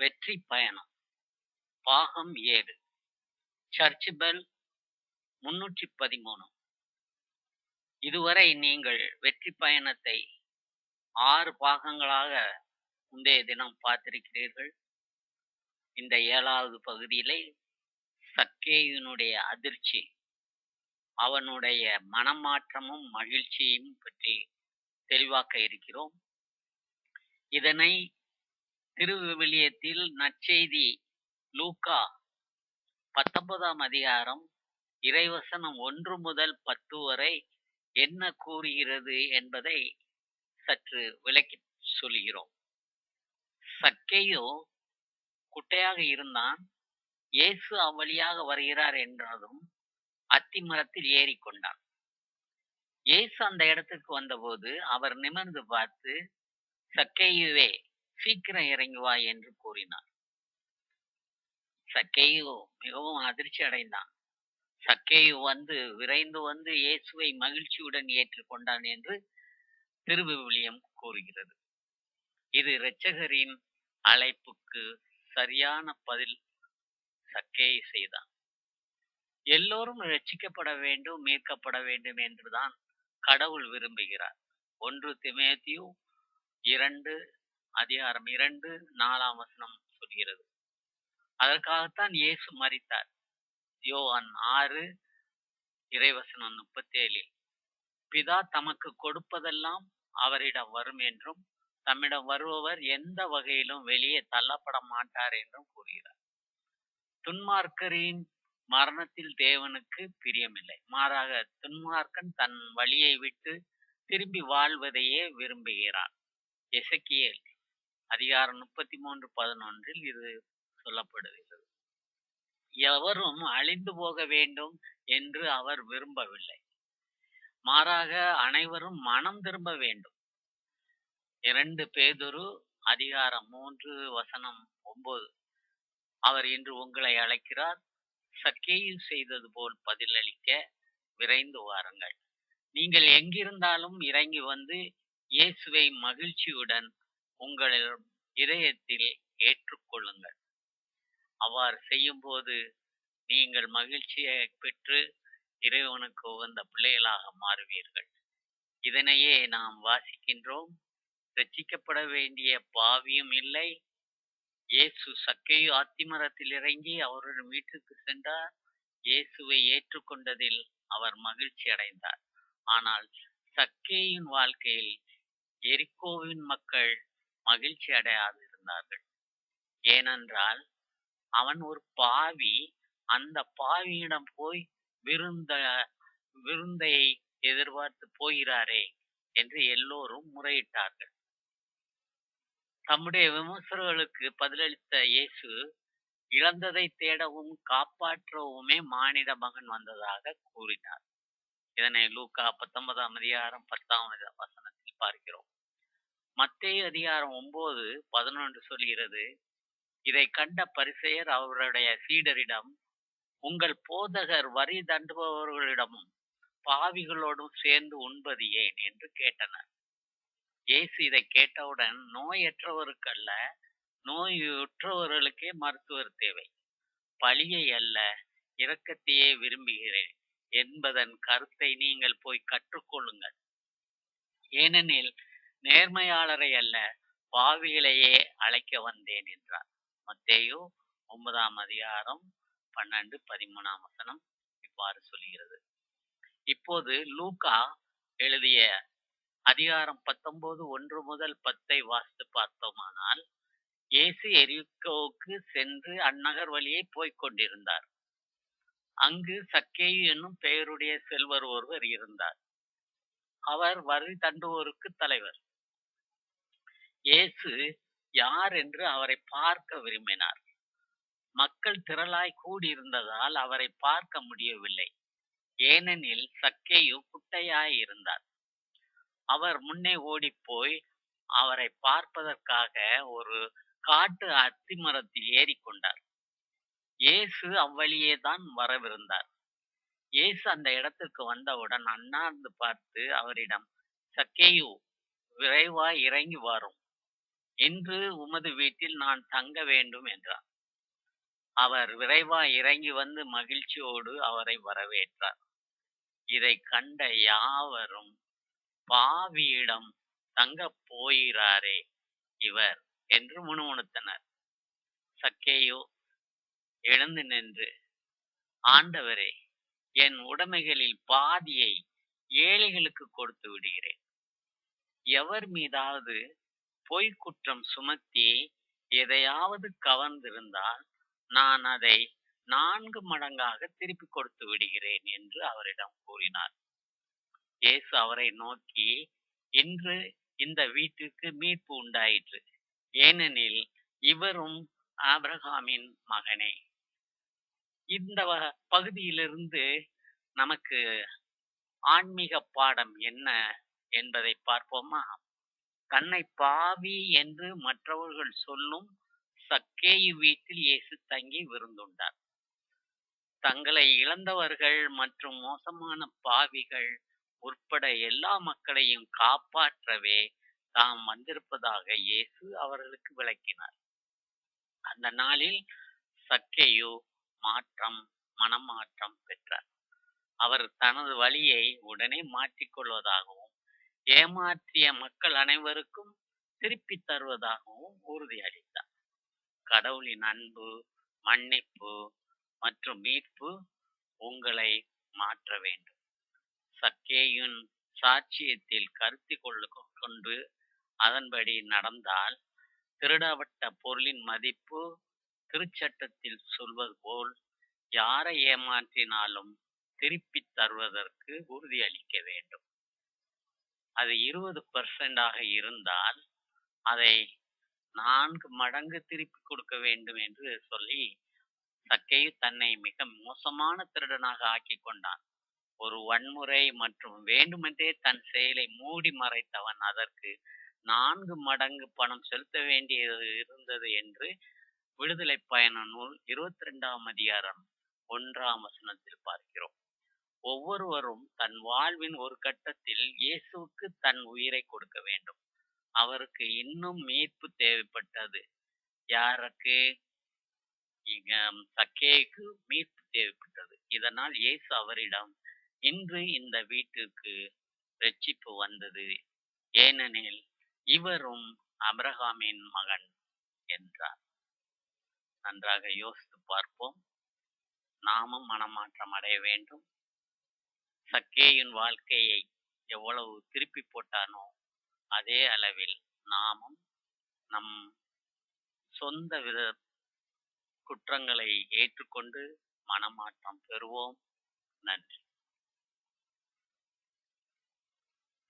வெற்றி பயணம். பாகம் ஏழு. சர்ச் பெல் முன்னூற்றி பதிமூணு. இதுவரை நீங்கள் வெற்றி பயணத்தை ஆறு பாகங்களாக முந்தைய தினம் பார்த்திருக்கிறீர்கள். இந்த ஏழாவது பகுதியிலே சக்கேயினுடைய அதிர்ச்சி அவனுடைய மனமாற்றமும் மகிழ்ச்சியும் பற்றி தெளிவாக்க இருக்கிறோம். இதனை திருவிவிலியத்தில் நற்செய்தி லூக்கா பத்தொன்பதாம் அதிகாரம் இறைவசனம் ஒன்று முதல் பத்து வரை என்ன கூறுகிறது என்பதை சற்று விளக்கி சொல்கிறோம் சக்கையோ குட்டையாக இருந்தான் இயேசு அவ்வழியாக வருகிறார் என்றதும் அத்திமரத்தில் ஏறிக்கொண்டான் இயேசு அந்த இடத்துக்கு வந்தபோது அவர் நிமிர்ந்து பார்த்து சக்கையுவே சீக்கிரம் இறங்கி வா என்று கூறினார் சக்கேயு மிகவும் அதிர்ச்சி அடைந்தான். சக்கேயு வந்து விரைந்து வந்து இயேசுவை மகிழ்ச்சியுடன் ஏற்றுக்கொண்டான் என்று திருவிவிலியம் கூறுகிறது. இது இரட்சகரின் அழைப்புக்கு சரியான பதில் சக்கையை செய்தான். எல்லோரும் ரட்சிக்கப்பட வேண்டும் மீட்கப்பட வேண்டும் என்றுதான் கடவுள் விரும்புகிறார். ஒன்று திமேத்தியு இரண்டு அதிகாரம் இரண்டு நாலாம் வசனம் சொல்கிறது. அதற்காகத்தான் இயேசு மறித்தார் யோவான் ஆறு இறைவசனம் முப்பத்தேழில். பிதா தமக்கு கொடுப்பதெல்லாம் அவரிடம் வரும் என்றும் தம்மிடம் வருபவர் எந்த வகையிலும் வெளியே தள்ளப்பட மாட்டார் என்றும் கூறுகிறார். துன்மார்க்கரின் மரணத்தில் தேவனுக்கு பிரியமில்லை. மாறாக துன்மார்க்கன் தன் வழியை விட்டு திரும்பி வாழ்வதையே விரும்புகிறான். எசக்கியல் அதிகாரம் முப்பத்தி மூன்று பதினொன்றில் இது சொல்லப்படுகிறது. எவரும் அழிந்து போக வேண்டும் என்று அவர் விரும்பவில்லை. மாறாக அனைவரும் மனம் திரும்ப வேண்டும். இரண்டு பேதுரு அதிகாரம் மூன்று வசனம் ஒன்பது அவர் இன்று உங்களை அழைக்கிறார். சக்கேயில் செய்தது போல் பதிலளிக்க விரைந்து வாருங்கள். நீங்கள் எங்கிருந்தாலும் இறங்கி வந்து இயேசுவை மகிழ்ச்சியுடன் உங்கள் இதயத்தில் ஏற்றுக்கொள்ளுங்கள். அவ்வாறு செய்யும்போது நீங்கள் மகிழ்ச்சியை பெற்று இறைவனுக்கு உகந்த பிள்ளைகளாக மாறுவீர்கள். இதனையே நாம் வாசிக்கின்றோம். ரச்சிக்கப்பட வேண்டிய பாவியும் இல்லை. இயேசு சக்கையு ஆத்திமரத்தில் இறங்கி அவருடைய வீட்டுக்கு சென்றார். இயேசுவை ஏற்றுக்கொண்டதில் அவர் மகிழ்ச்சி அடைந்தார். ஆனால் சக்கேயின் வாழ்க்கையில் எரிக்கோவின் மக்கள் மகிழ்ச்சி அடையாது இருந்தார்கள் ஏனென்றால் அவன் ஒரு பாவி அந்த பாவியிடம் போய் விருந்த விருந்தை எதிர்பார்த்து போகிறாரே என்று எல்லோரும் முறையிட்டார்கள். தம்முடைய விமர்சகர்களுக்கு பதிலளித்த இயேசு இழந்ததை தேடவும் காப்பாற்றவுமே மானிட மகன் வந்ததாக கூறினார். இதனை லூக்கா பத்தொன்பதாம் அதிகாரம் பத்தாம் வசனத்தில் பார்க்கிறோம். மத்திய அதிகாரம் ஒன்பது பதினொன்று சொல்கிறது இதை கண்ட பரிசெயர் அவருடைய சீடரிடம் உங்கள் போதகர் வரி தண்டுபவர்களிடமும் பாவிகளோடும் சேர்ந்து உண்பது ஏன் என்று கேட்டனர். இயேசு இதை கேட்டவுடன் நோயற்றவருக்கல்ல நோயுற்றவர்களுக்கே மருத்துவர் தேவை. பழியை அல்ல இரக்கத்தையே விரும்புகிறேன். என்பதன் கருத்தை நீங்கள் போய் கற்றுக்கொள்ளுங்கள். ஏனெனில் நேர்மையாளரை அல்ல பாவிகளையே அழைக்க வந்தேன் என்றார். மத்தேயோ ஒன்பதாம் அதிகாரம் பன்னெண்டு பதிமூணாம் வசனம் இவ்வாறு சொல்கிறது. இப்போது லூகா எழுதிய அதிகாரம் பத்தொன்பது ஒன்று முதல் பத்தை வாசித்து பார்த்தோமானால் இயேசு எரிக்கோவுக்கு சென்று அந்நகர் வழியே போய்க் கொண்டிருந்தார். அங்கு சக்கேயு என்னும் பெயருடைய செல்வர் ஒருவர் இருந்தார். அவர் வரி தண்டுவோருக்கு தலைவர். இயேசு யார் என்று அவரை பார்க்க விரும்பினார். மக்கள் திரளாய் கூடியிருந்ததால் அவரை பார்க்க முடியவில்லை. ஏனெனில் சக்கேயு குட்டையாய் இருந்தார். அவர் முன்னே ஓடிப்போய் அவரை பார்ப்பதற்காக ஒரு காட்டு அத்திமரத்தில் ஏறிக்கொண்டார் இயேசு அவ்வழியே தான் வரவிருந்தார். இயேசு அந்த இடத்திற்கு வந்தவுடன் அண்ணாந்து பார்த்து அவரிடம் சக்கேயு விரைவாய் இறங்கி வரும். இன்று உமது வீட்டில் நான் தங்க வேண்டும் என்றார். அவர் விரைவாய் இறங்கி வந்து மகிழ்ச்சியோடு அவரை வரவேற்றார். இதை கண்ட யாவரும் பாவியிடம் தங்கப் போகிறாரே இவர் என்று முணுமுணுத்தனர். சக்கேயோ எழுந்து நின்று ஆண்டவரே என் உடைமைகளில் பாதியை ஏழைகளுக்கு கொடுத்து விடுகிறேன். எவர் மீதாவது பொய்க் குற்றம் சுமத்தி எதையாவது கவர்ந்திருந்தால் நான் அதை நான்கு மடங்காக திருப்பிக் கொடுத்து விடுகிறேன் என்று அவரிடம் கூறினார். இயேசு அவரை நோக்கி இன்று இந்த வீட்டிற்கு மீட்பு உண்டாயிற்று. ஏனெனில் இவரும் ஆபிரகாமின் மகனே. இந்த வ- பகுதியிலிருந்து நமக்கு ஆன்மீக பாடம் என்ன என்பதை பார்ப்போமா? தன்னை பாவி என்று மற்றவர்கள் சொல்லும் சக்கேயு வீட்டில் இயேசு தங்கி விருந்துண்டார். தங்களை இழந்தவர்கள் மற்றும் மோசமான பாவிகள் உட்பட எல்லா மக்களையும் காப்பாற்றவே தாம் வந்திருப்பதாக இயேசு அவர்களுக்கு விளக்கினார். அந்த நாளில் சக்கேயு மாற்றம் மனமாற்றம் பெற்றார். அவர் தனது வழியை உடனே மாற்றிக்கொள்வதாகவும் ஏமாற்றிய மக்கள் அனைவருக்கும் திருப்பித் தருவதாகவும் உறுதியளித்தார் கடவுளின் அன்பு மன்னிப்பு மற்றும் மீட்பு உங்களை மாற்ற வேண்டும். சக்கேயின் சாட்சியத்தில் கருத்தி கொள்ள கொண்டு அதன்படி நடந்தால் திருடப்பட்ட பொருளின் மதிப்பு திருச்சட்டத்தில் சொல்வது போல் யாரை ஏமாற்றினாலும் திருப்பித் தருவதற்கு உறுதியளிக்க வேண்டும். அது இருபது பர்சன்டாக இருந்தால் அதை நான்கு மடங்கு திருப்பி கொடுக்க வேண்டும் என்று சொல்லி சக்கேயு தன்னை மிக மோசமான திருடனாக ஆக்கி கொண்டான். ஒரு வன்முறை மற்றும் வேண்டுமென்றே தன் செயலை மூடி மறைத்தவன் அதற்கு நான்கு மடங்கு பணம் செலுத்த வேண்டியது இருந்தது என்று விடுதலை பயண நூல் இருபத்தி ரெண்டாம் அதிகாரம் ஒன்றாம் வசனத்தில் பார்க்கிறோம். ஒவ்வொருவரும் தன் வாழ்வின் ஒரு கட்டத்தில் இயேசுவுக்கு தன் உயிரை கொடுக்க வேண்டும். அவருக்கு இன்னும் மீட்பு தேவைப்பட்டது. யாருக்கு? இங்க சக்கேக்கு மீட்பு தேவைப்பட்டது. இதனால் இயேசு அவரிடம் இன்று இந்த வீட்டிற்கு ரட்சிப்பு வந்தது. ஏனெனில் இவரும் அபிரகாமின் மகன் என்றார். நன்றாக யோசித்து பார்ப்போம். நாமும் மனமாற்றம் அடைய வேண்டும். சக்கேயின் வாழ்க்கையை எவ்வளவு திருப்பி போட்டானோ அதே அளவில் நாமும் நம் சொந்த வித குற்றங்களை ஏற்றுக்கொண்டு மனமாற்றம் பெறுவோம். நன்றி.